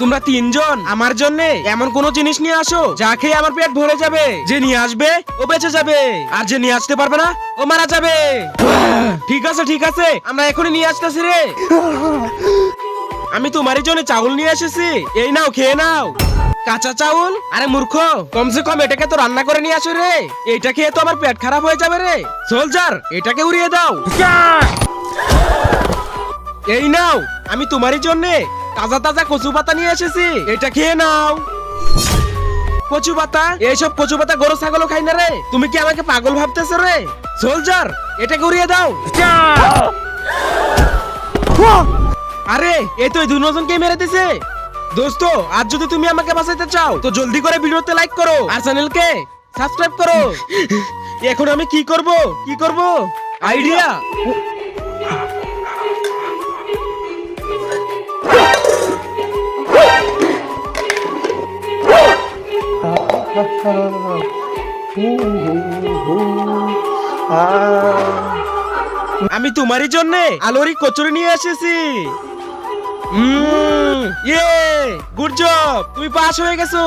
তোমরা তিনজন? আমার জন্য এমন কোন জিনিস নিয়ে আসো, যা খেয়ে আমার পেট ভরে যাবে। যে নিয়ে আসবে, ও বেঁচে যাবে। আর যে নিয়ে আসতে পারবে না, ও মারা যাবে। ঠিক আছে ঠিক আছে, আমরা এখনই নিয়ে আসতেছি রে। আমি তোমারই জন্য চাউল নিয়ে এসেছি। এই নাও, খেয়ে নাও। কাঁচা চাউল? আরে মূর্খ, কমসে কম এটাকে তো রান্না করে নিয়ে আসো রে। এটা খেয়ে তো আমার পেট খারাপ হয়ে যাবে রে। সোলজার, এটাকে উড়িয়ে দাও। এই নাও, আমি তোমারই জন্য তাজা তাজা কচু পাতা নিয়ে এসেছি। এটা খেয়ে নাও। কচু পাতা এইসব কচু পাতা গরু, ছাগলও খাই না রে। তুমি কি আমাকে পাগল ভাবতেছো রে? সোলজার, এটাকে উড়িয়ে দাও। আরে এই তো এই দুজনকে মেরে দিছে। দোস্ত আজ যদি তুমি আমাকে বাঁচাইতে চাও, তো জলদি করে ভিডিওতে লাইক করো আর চ্যানেলকে সাবস্ক্রাইব করো। এখন আমি কি করব? কি করব? আইডিয়া? আমি তোমারই জন্য আলোরি কচুরি নিয়ে এসেছি। ইয়ে গুড জব তুমি পাস হয়ে গেছো।